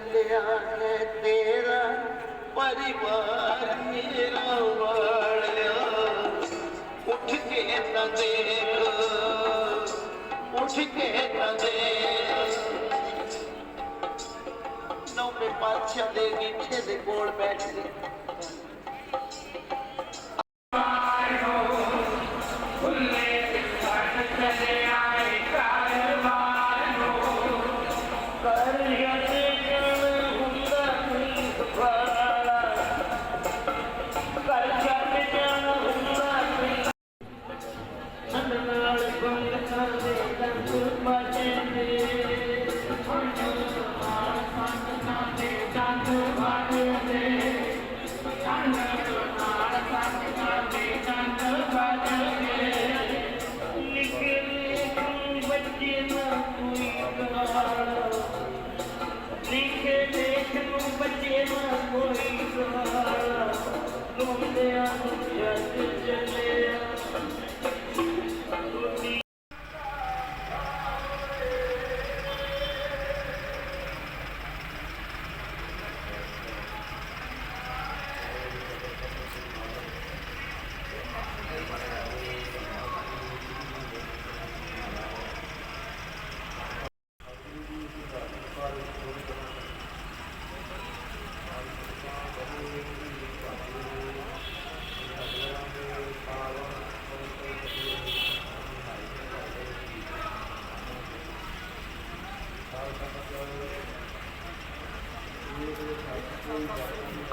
ਚੱਲਿਆ ਹੈ ਤੇਰਾ ਪਰਿਵਾਰ ਮੇਰਾ ਵਾਲਿਆ। ਉੱਠ ਕੇ ਤਾਂ ਦੇਖ, ਉੱਠ ਕੇ ਤਾਂ ਦੇਖ। ਨੌਵੇਂ ਪਾਤਸ਼ਾਹ ਦੇ ਨੀਚੇ ਦੇ ਕੋਲ ਬੈਠ ਗਏ Yeah. 見事な体験をしたいと思います。